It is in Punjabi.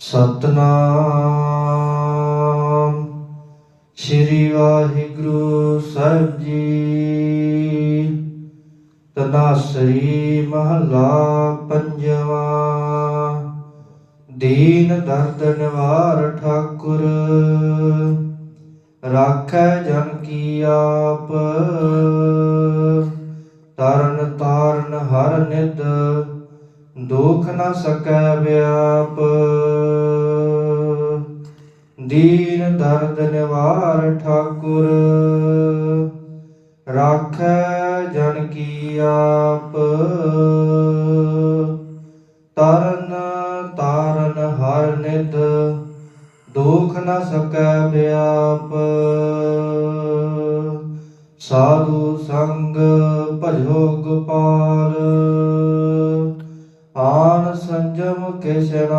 ਸਤਨਾਮ। ਸ੍ਰੀ ਵਾਹਿਗੁਰੂ ਸਾਹਿਬ ਜੀ। ਤਨਾਸਰੀ ਮਹਲਾ ਪੰਜਵਾ। ਦੀਨ ਦਰਦ ਨਿਵਾਰ ਠਾਕੁਰ। ਰਾਖੈ ਜਨ ਕੀ ਆਪ। ਤਰਨ ਤਾਰਨ ਹਰ ਨਿਦ ਦੁਖ ਨਾ ਸਕੈ ਵਿਆਪ। ਦੀਨ ਦਰਦ ਨਿਵਾਰ ਠਾਕੁਰ। ਰਾਖੈ ਜਨ ਕੀ ਆਪ। ਤਰਨ ਤਾਰਨ ਹਰ ਨਿਦ ਦੁਖ ਨ ਸਕੈ ਵਿਆਪ ਸਾਧੂ ਸੰਗ ਭਜੋ ਗੋਪਾਲ। ਆਨ ਸੰਜਮ ਕਿਛ ਨ